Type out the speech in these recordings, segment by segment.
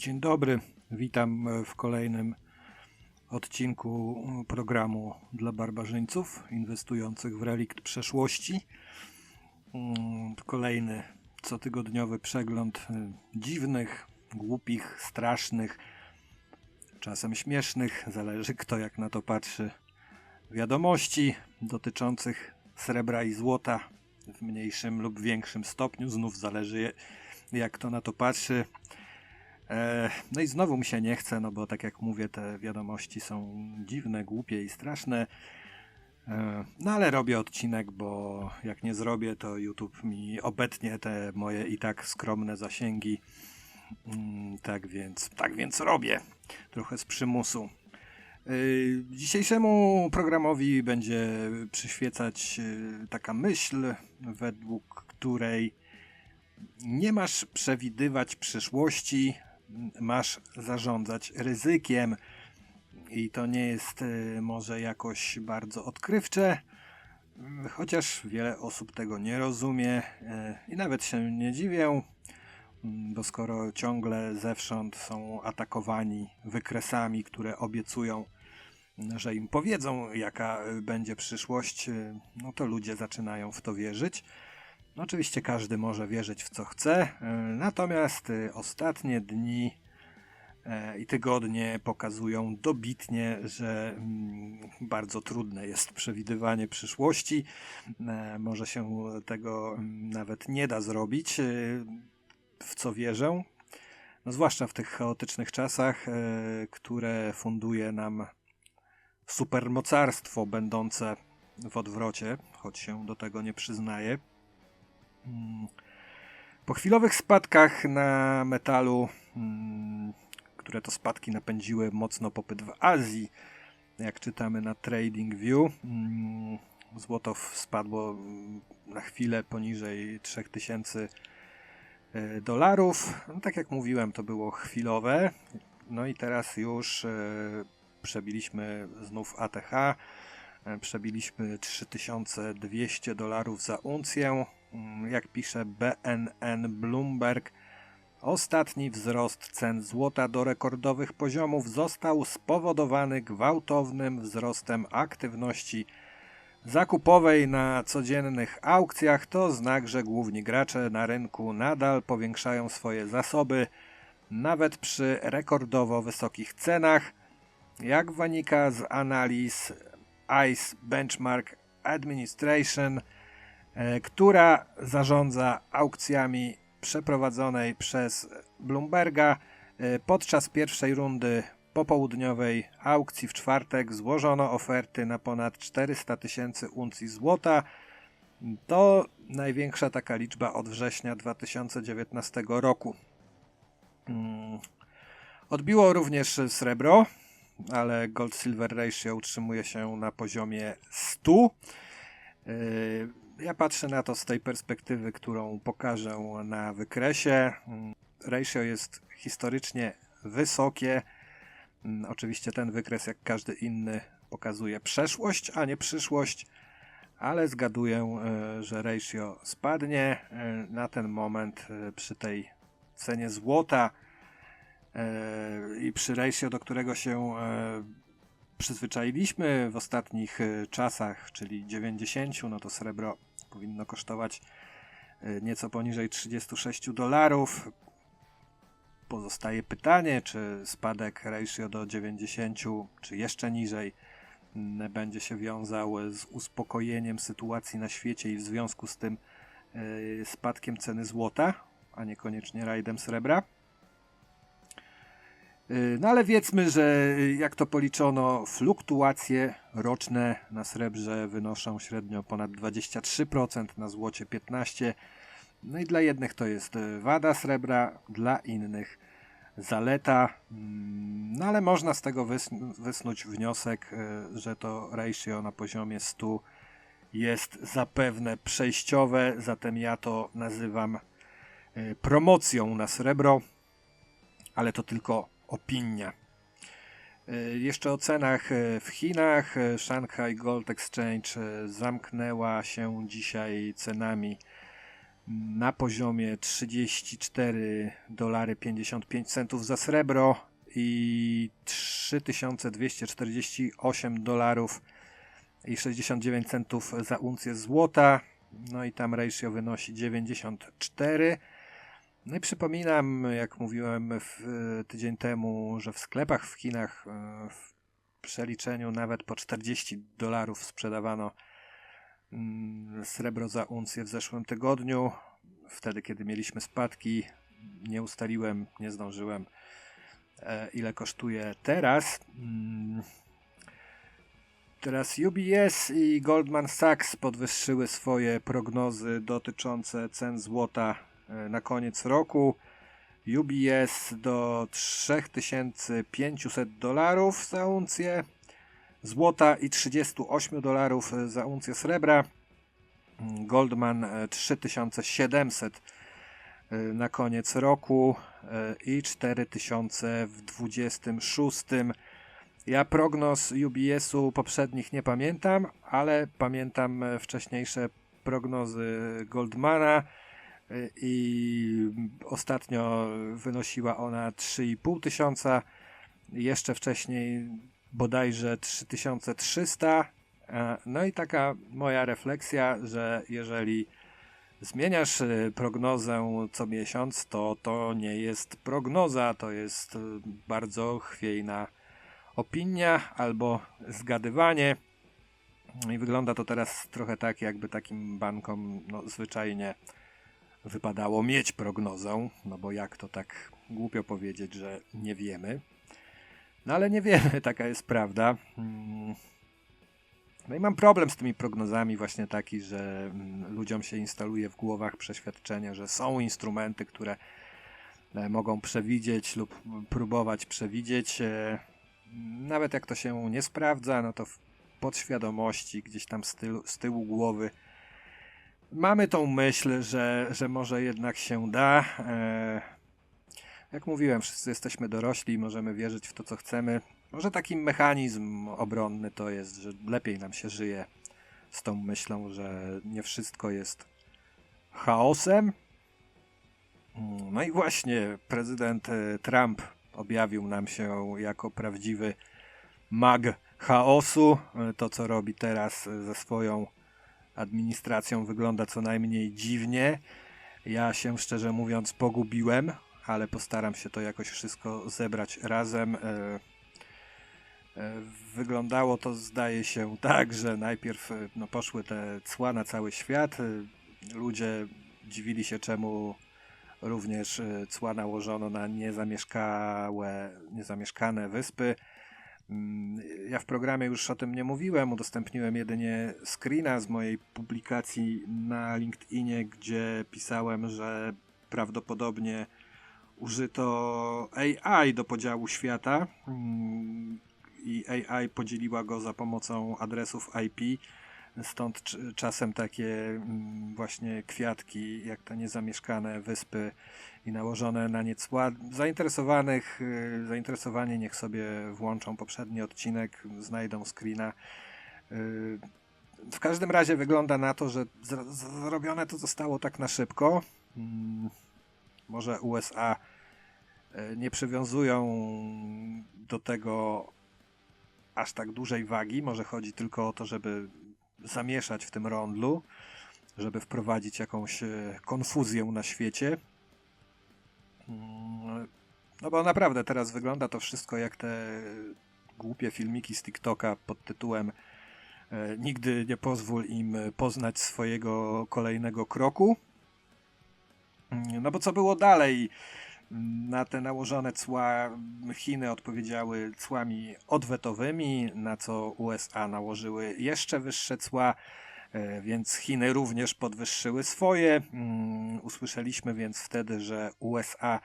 Dzień dobry, witam w kolejnym odcinku programu dla barbarzyńców inwestujących w relikt przeszłości. Mm, kolejny cotygodniowy przegląd dziwnych, głupich, strasznych, czasem śmiesznych, zależy kto jak na to patrzy, wiadomości dotyczących srebra i złota w mniejszym lub większym stopniu. Znów zależy jak kto na to patrzy. E, no i znowu mi się nie chce, no bo tak jak mówię, te wiadomości są dziwne, głupie i straszne. E, no ale robię odcinek, bo jak nie zrobię, to YouTube mi obetnie te moje i tak skromne zasięgi. Mm, tak więc, tak więc robię. Trochę z przymusu. E, dzisiejszemu programowi będzie przyświecać taka myśl, według której nie masz przewidywać przyszłości, masz zarządzać ryzykiem. I to nie jest y, może jakoś bardzo odkrywcze, chociaż wiele osób tego nie rozumie y, i nawet się nie dziwię, bo skoro ciągle zewsząd są atakowani wykresami, które obiecują, że im powiedzą, jaka będzie przyszłość, y, no to ludzie zaczynają w to wierzyć. Oczywiście każdy może wierzyć w co chce, e, natomiast e, ostatnie dni e, i tygodnie pokazują dobitnie, że mm, bardzo trudne jest przewidywanie przyszłości. Może się tego mm, nawet nie da zrobić, w co wierzę. No, zwłaszcza w tych chaotycznych czasach, które funduje nam supermocarstwo będące w odwrocie, choć się do tego nie przyznaje. Mm. Po chwilowych spadkach na metalu, mm, które to spadki napędziły mocno popyt w Azji, jak czytamy na TradingView, mm, złoto spadło na chwilę poniżej 3000 e, dolarów. No, tak jak mówiłem, to było chwilowe. No i teraz już e, przebiliśmy znów ATH, e, przebiliśmy 3200 dolarów za uncję. Mm, jak pisze BNN Bloomberg, ostatni wzrost cen złota do rekordowych poziomów został spowodowany gwałtownym wzrostem aktywności zakupowej na codziennych aukcjach. To znak, że główni gracze na rynku nadal powiększają swoje zasoby, nawet przy rekordowo wysokich cenach. Jak wynika z analiz ICE Benchmark Administration, która zarządza aukcjami przeprowadzonej przez Bloomberga. E, podczas pierwszej rundy popołudniowej aukcji w czwartek złożono oferty na ponad 400 tysięcy uncji złota. To największa taka liczba od września 2019 roku. Mm. Odbiło również srebro, ale gold-silver ratio utrzymuje się na poziomie 100. Ja patrzę na to z tej perspektywy, którą pokażę na wykresie. Ratio jest historycznie wysokie. Oczywiście ten wykres, jak każdy inny, pokazuje przeszłość, a nie przyszłość, ale zgaduję, e, że ratio spadnie. E, na ten moment e, przy tej cenie złota i przy ratio, do którego się przyzwyczailiśmy w ostatnich czasach, czyli 90, no to srebro powinno kosztować e, nieco poniżej 36 dolarów. Pozostaje pytanie, czy spadek ratio do 90, czy jeszcze niżej, będzie się wiązał z uspokojeniem sytuacji na świecie i w związku z tym e, spadkiem ceny złota, a niekoniecznie rajdem srebra. Y, no ale wiedzmy, że y, jak to policzono, fluktuacje roczne na srebrze wynoszą średnio ponad 23%, na złocie 15%. No i dla jednych to jest y, wada srebra, dla innych zaleta. Mm, no ale można z tego wysnuć wniosek, że to ratio na poziomie 100 jest zapewne przejściowe, zatem ja to nazywam promocją na srebro, ale to tylko opinia. E, jeszcze o cenach e, w Chinach. E, Shanghai Gold Exchange zamknęła się dzisiaj cenami na poziomie 34 dolary 55 centów za srebro i 3248 dolarów i 69 centów za uncję złota. No i tam ratio wynosi 94. No i przypominam, jak mówiłem w, tydzień temu, że w sklepach w Chinach e, w przeliczeniu nawet po 40 dolarów sprzedawano mm, srebro za uncję w zeszłym tygodniu. Wtedy, kiedy mieliśmy spadki, nie ustaliłem, nie zdążyłem, e, ile kosztuje teraz. Mm, Teraz UBS i Goldman Sachs podwyższyły swoje prognozy dotyczące cen złota na koniec roku. UBS do 3500 dolarów za uncję złota i 38 dolarów za uncję srebra. Goldman 3700 e, na koniec roku e, i 4000 w 26 ja prognoz UBS-u poprzednich nie pamiętam, ale pamiętam e, wcześniejsze prognozy Goldmana e, i ostatnio wynosiła ona 3,5 tysiąca, jeszcze wcześniej bodajże 3300. E, no i taka moja refleksja, że jeżeli zmieniasz prognozę co miesiąc, to to nie jest prognoza, to jest bardzo chwiejna opinia albo zgadywanie. I wygląda to teraz trochę tak, jakby takim bankom no, zwyczajnie wypadało mieć prognozę, no bo jak to tak głupio powiedzieć, że nie wiemy. No ale nie wiemy, taka jest prawda. Mm. No i mam problem z tymi prognozami właśnie taki, że mm, ludziom się instaluje w głowach przeświadczenie, że są instrumenty, które e, mogą przewidzieć lub próbować przewidzieć e, nawet jak to się nie sprawdza, no to w podświadomości, gdzieś tam z tyłu, z tyłu głowy mamy tą myśl, że, że może jednak się da. E, jak mówiłem, wszyscy jesteśmy dorośli możemy wierzyć w to, co chcemy. Może taki mechanizm obronny to jest, że lepiej nam się żyje z tą myślą, że nie wszystko jest chaosem. No i właśnie prezydent e, Trump objawił nam się jako prawdziwy mag chaosu. To, co robi teraz ze swoją administracją, wygląda co najmniej dziwnie. Ja się szczerze mówiąc pogubiłem, ale postaram się to jakoś wszystko zebrać razem. E, e, wyglądało to, zdaje się, tak, że najpierw e, no, poszły te cła na cały świat. Ludzie dziwili się, czemu Również cła nałożono na niezamieszkałe, niezamieszkane wyspy. Ja w programie już o tym nie mówiłem, udostępniłem jedynie screena z mojej publikacji na LinkedInie, gdzie pisałem, że prawdopodobnie użyto AI do podziału świata mm, i AI podzieliła go za pomocą adresów IP Stąd czasem takie mm, właśnie kwiatki, jak te niezamieszkane wyspy i nałożone na nie cła. Zainteresowanych, y, zainteresowani niech sobie włączą poprzedni odcinek, znajdą screena. Y, w każdym razie wygląda na to, że zrobione to zostało tak na szybko. Mm, może USA y, nie przywiązują do tego aż tak dużej wagi. Może chodzi tylko o to, żeby zamieszać w tym rondlu, żeby wprowadzić jakąś e, konfuzję na świecie. Mm, no bo naprawdę teraz wygląda to wszystko jak te głupie filmiki z TikToka pod tytułem e, Nigdy nie pozwól im poznać swojego kolejnego kroku. Mm, no bo co było dalej? Na te nałożone cła Chiny odpowiedziały cłami odwetowymi, na co USA nałożyły jeszcze wyższe cła, e, więc Chiny również podwyższyły swoje. Mm, usłyszeliśmy więc wtedy, że USA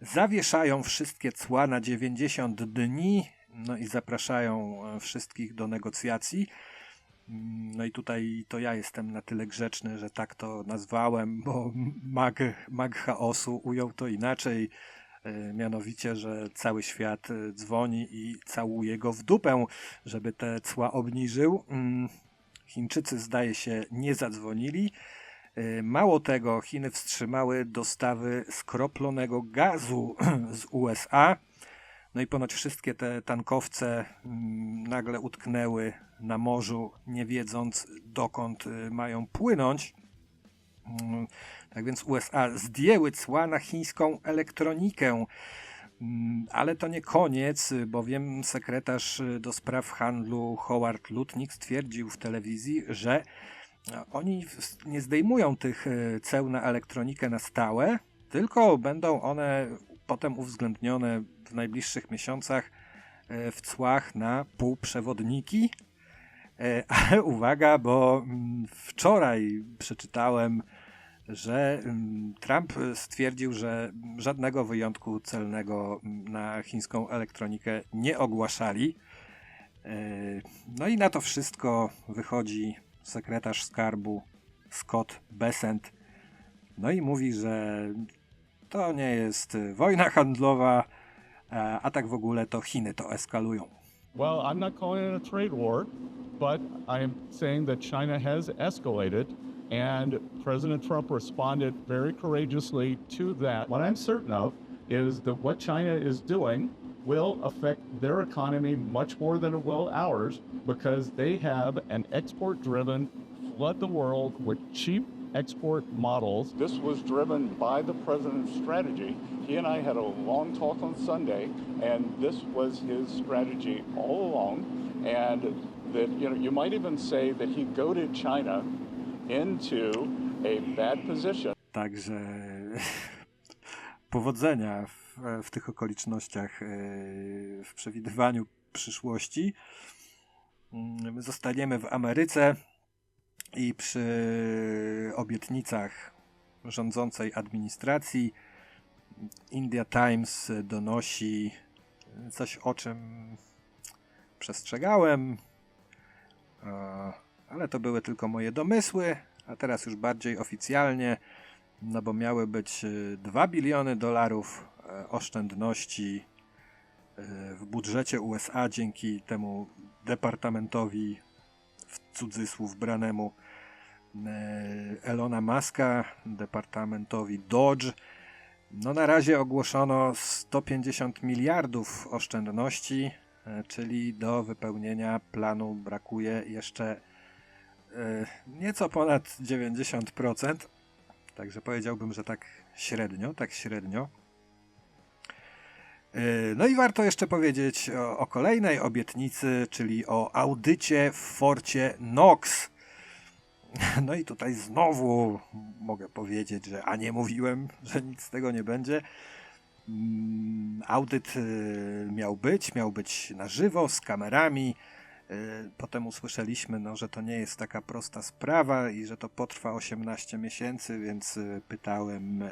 zawieszają wszystkie cła na 90 dni, no i zapraszają e, wszystkich do negocjacji. No i tutaj to ja jestem na tyle grzeczny, że tak to nazwałem, bo mag, mag chaosu ujął to inaczej. E, mianowicie, że cały świat e, dzwoni i całuje go w dupę, żeby te cła obniżył. Mm, Chińczycy zdaje się nie zadzwonili. Y, Mało tego, Chiny wstrzymały dostawy skroplonego gazu z USA. No i ponoć wszystkie te tankowce mm, nagle utknęły na morzu, nie wiedząc dokąd y, mają płynąć. Mm, Tak więc USA zdjęły cła na chińską elektronikę. Mm, Ale to nie koniec, y, bowiem sekretarz y, do spraw handlu Howard Lutnick stwierdził w telewizji, że a Oni nie zdejmują tych e, ceł na elektronikę na stałe, tylko będą one potem uwzględnione w najbliższych miesiącach e, w cłach na półprzewodniki. E, Ale uwaga, bo mm, wczoraj przeczytałem, że mm, Trump stwierdził, że żadnego wyjątku celnego mm, na chińską elektronikę nie ogłaszali. E, No i na to wszystko wychodzi sekretarz skarbu Scott Besant. No i mówi, że to nie jest wojna handlowa, a tak w ogóle to Chiny to eskalują. Well, I'm not calling it a trade war, but I am saying that China has escalated, and President Trump responded very courageously to that. What I'm certain of is that what China is doing will affect their economy much more than it will ours because they have an export driven, flood the world with cheap export models. This was driven by the president's strategy. He and I had a long talk on Sunday, and this was his strategy all along. And that you know, you might even say that he goaded China into a bad position. Także powodzenia w, w tych okolicznościach, e, w przewidywaniu przyszłości. Mm, My zostaniemy w Ameryce i przy obietnicach rządzącej administracji India Times donosi coś, o czym przestrzegałem, e, ale to były tylko moje domysły, a teraz już bardziej oficjalnie, no bo miały być e, 2 biliony dolarów e, oszczędności e, w budżecie USA dzięki temu departamentowi w cudzysłów branemu. e, Elona Muska, departamentowi Dodge. No na razie ogłoszono 150 miliardów oszczędności, e, czyli do wypełnienia planu brakuje jeszcze e, nieco ponad 90%. Także powiedziałbym, że tak średnio, tak średnio. E, No i warto jeszcze powiedzieć o, o kolejnej obietnicy, czyli o audycie w forcie Knox. No i tutaj znowu mogę powiedzieć, że a nie mówiłem, że nic z tego nie będzie. Mm, Audyt y, miał być, miał być na żywo, z kamerami. Y, Potem usłyszeliśmy, no, że to nie jest taka prosta sprawa i że to potrwa 18 miesięcy, więc y, pytałem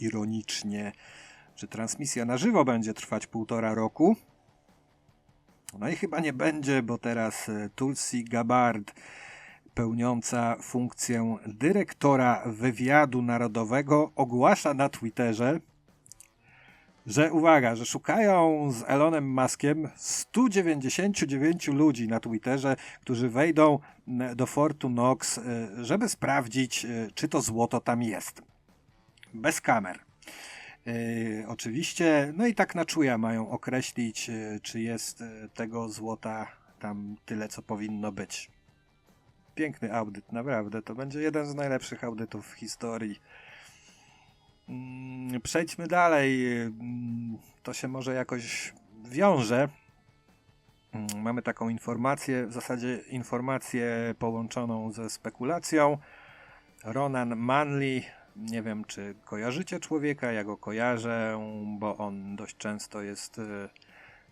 ironicznie, czy transmisja na żywo będzie trwać półtora roku. No i chyba nie będzie, bo teraz Tulsi Gabbard, pełniąca funkcję dyrektora wywiadu narodowego, ogłasza na Twitterze, że uwaga, że szukają z Elonem Muskiem 199 ludzi na Twitterze, którzy wejdą do Fortu Knox, y, żeby sprawdzić, y, czy to złoto tam jest. Bez kamer. Y, oczywiście, no i tak na czuja mają określić, czy jest tego złota tam tyle, co powinno być. Piękny audyt, naprawdę. To będzie jeden z najlepszych audytów w historii. Mm, Przejdźmy dalej. Mm, To się może jakoś wiąże. Mm, Mamy taką informację, w zasadzie informację połączoną ze spekulacją. Ronan Manley, nie wiem czy kojarzycie człowieka, ja go kojarzę, bo on dość często jest e,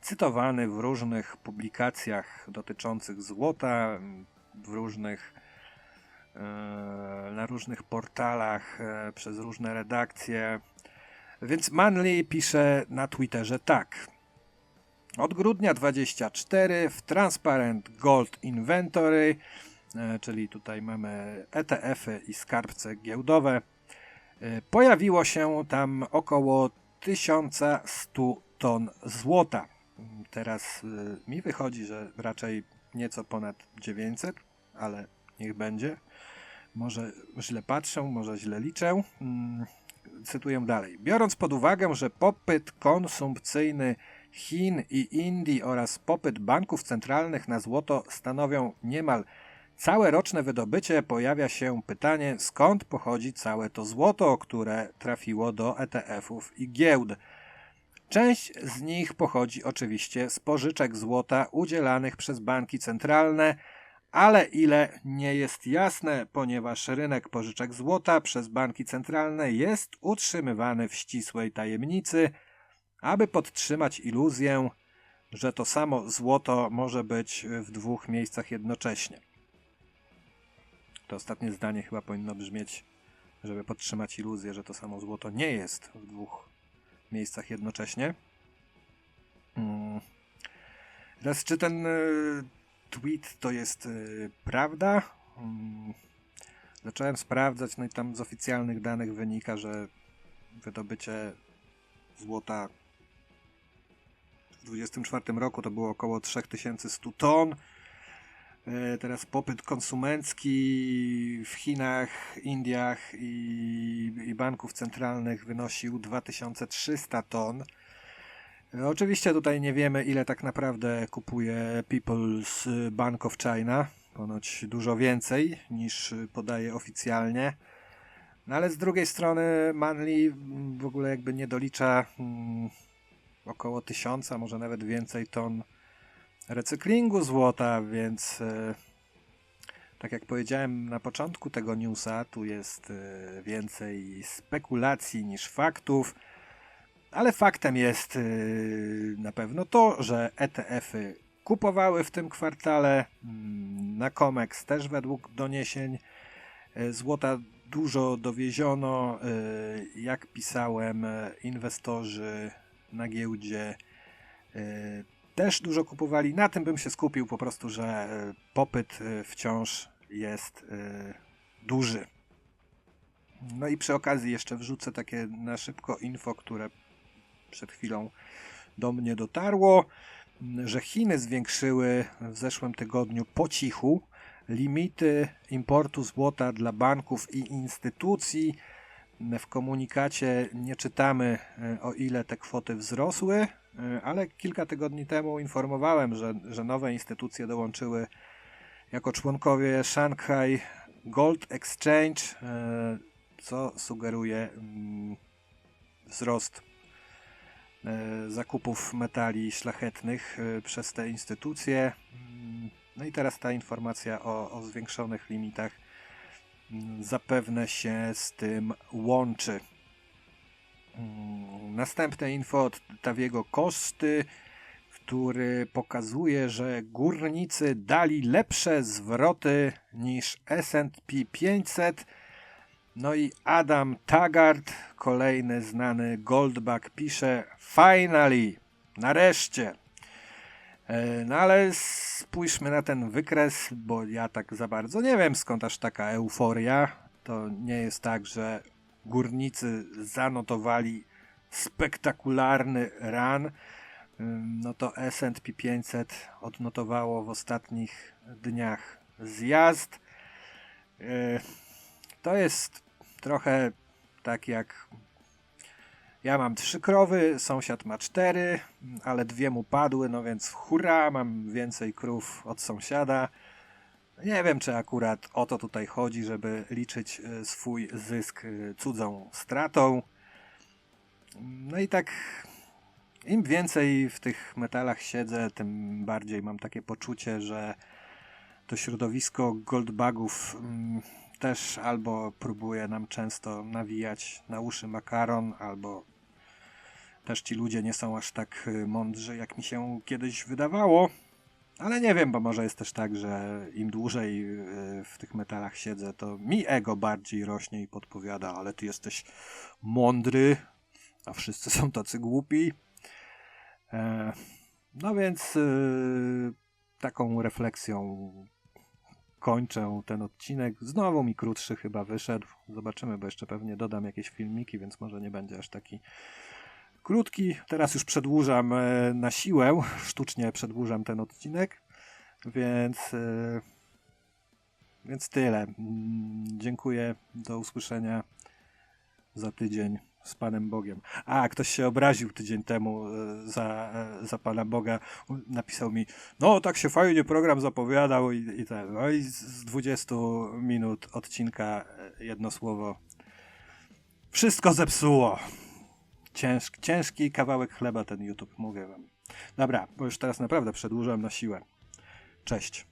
cytowany w różnych publikacjach dotyczących złota, w różnych e, na różnych portalach e, przez różne redakcje. Więc Manley pisze na Twitterze tak. Od grudnia 24 w Transparent Gold Inventory, e, czyli tutaj mamy ETF-y i skarbce giełdowe, pojawiło się tam około 1100 ton złota. Teraz mi wychodzi, że raczej nieco ponad 900, ale niech będzie. Może źle patrzę, może źle liczę. Mm, Cytuję dalej. Biorąc pod uwagę, że popyt konsumpcyjny Chin i Indii oraz popyt banków centralnych na złoto stanowią niemal całe roczne wydobycie, pojawia się pytanie, skąd pochodzi całe to złoto, które trafiło do ETF-ów i giełd. Część z nich pochodzi oczywiście z pożyczek złota udzielanych przez banki centralne, ale ile nie jest jasne, ponieważ rynek pożyczek złota przez banki centralne jest utrzymywany w ścisłej tajemnicy, aby podtrzymać iluzję, że to samo złoto może być w dwóch miejscach jednocześnie. To ostatnie zdanie chyba powinno brzmieć, żeby podtrzymać iluzję, że to samo złoto nie jest w dwóch miejscach jednocześnie. Mm. Teraz, czy ten y, tweet to jest y, prawda? Mm. Zacząłem sprawdzać, no i tam z oficjalnych danych wynika, że wydobycie złota w 2024 roku to było około 3100 ton. E, Teraz popyt konsumencki w Chinach, Indiach i, i banków centralnych wynosił 2300 ton. E, Oczywiście tutaj nie wiemy, ile tak naprawdę kupuje People's Bank of China. Ponoć dużo więcej niż podaje oficjalnie. No ale z drugiej strony Manli mm, w ogóle jakby nie dolicza mm, około tysiąca, może nawet więcej ton recyklingu złota, więc e, tak jak powiedziałem na początku tego newsa, tu jest e, więcej spekulacji niż faktów, ale faktem jest e, na pewno to, że ETF-y kupowały w tym kwartale. mm, Na COMEX też według doniesień złota dużo dowieziono. Jak pisałem, inwestorzy na giełdzie też dużo kupowali. Na tym bym się skupił po prostu, że e, popyt e, wciąż jest e, duży. No i przy okazji jeszcze wrzucę takie na szybko info, które przed chwilą do mnie dotarło, że Chiny zwiększyły w zeszłym tygodniu po cichu limity importu złota dla banków i instytucji. W komunikacie nie czytamy, o ile te kwoty wzrosły, ale kilka tygodni temu informowałem, że, że nowe instytucje dołączyły jako członkowie Shanghai Gold Exchange, e, co sugeruje mm, wzrost e, zakupów metali szlachetnych e, przez te instytucje. Mm, No i teraz ta informacja o, o zwiększonych limitach mm, zapewne się z tym łączy. Mm, Następne info od Tawiego Kosty, który pokazuje, że górnicy dali lepsze zwroty niż S&P 500. No i Adam Taggart, kolejny znany Goldback, pisze Finally, nareszcie. E, No ale spójrzmy na ten wykres, bo ja tak za bardzo nie wiem skąd aż taka euforia. To nie jest tak, że górnicy zanotowali spektakularny. Ym, No to S&P 500 odnotowało w ostatnich dniach zjazd. E, To jest trochę tak jak ja mam trzy krowy, sąsiad ma cztery, ale dwie mu padły, no więc hurra, mam więcej krów od sąsiada. Nie wiem, czy akurat o to tutaj chodzi, żeby liczyć e, swój zysk e, cudzą stratą. No i tak im więcej w tych metalach siedzę, tym bardziej mam takie poczucie, że to środowisko goldbagów mm, też albo próbuje nam często nawijać na uszy makaron, albo też ci ludzie nie są aż tak y, mądrzy, jak mi się kiedyś wydawało. Ale nie wiem, bo może jest też tak, że im dłużej y, w tych metalach siedzę, to mi ego bardziej rośnie i podpowiada, ale ty jesteś mądry, a wszyscy są tacy głupi. E, No więc y, taką refleksją kończę ten odcinek. Znowu mi krótszy chyba wyszedł. Zobaczymy, bo jeszcze pewnie dodam jakieś filmiki, więc może nie będzie aż taki krótki. Teraz już przedłużam e, na siłę, sztucznie przedłużam ten odcinek, więc e, Więc tyle. Mm, Dziękuję. Do usłyszenia za tydzień z Panem Bogiem. A, ktoś się obraził tydzień temu e, za, za Pana Boga. Napisał mi, no tak się fajnie program zapowiadał i, i ten. No i z- z 20 minut odcinka jedno słowo. Wszystko zepsuło. Ciężki, ciężki kawałek chleba ten YouTube, mówię wam. Dobra, bo już teraz naprawdę przedłużam na siłę. Cześć.